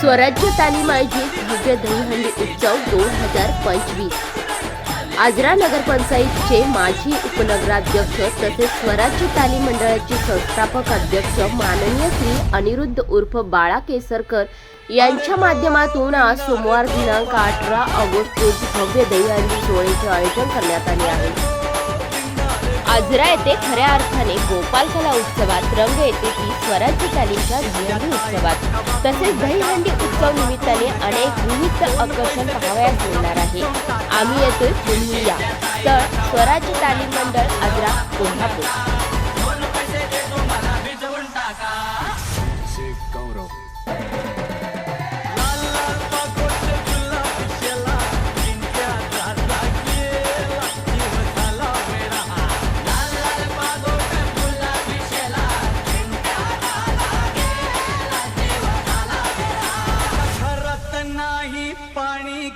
स्वराज्य तालीम आयोजित भव्य दहीहंडी उत्सव दोन हजार पंचवीस. आजरा नगरपंचायतचे माजी उपनगराध्यक्ष तसेच स्वराज्य तालीम मंडळाचे संस्थापक अध्यक्ष माननीय श्री अनिरुद्ध उर्फ बाळा केसरकर यांच्या माध्यमातून आज सोमवार दिनांक अठरा ऑगस्ट रोजी भव्य दहीहंडी सोहळ्याचे आयोजन करण्यात आले आहे. आजरा येथे खऱ्या अर्थाने गोपाल कला उत्सवात रंग येते की स्वराज्य तालीमच्या दहीहंडी उत्सवात. तसेच दहीहंडी उत्सव निमित्ताने अनेक विविध आकर्षण पाहावयास मिळणार आहे. आम्ही येतोय तुम्ही या तर स्वराज्य तालीम मंडळ आजरा कोल्हापूर. नाही पाणी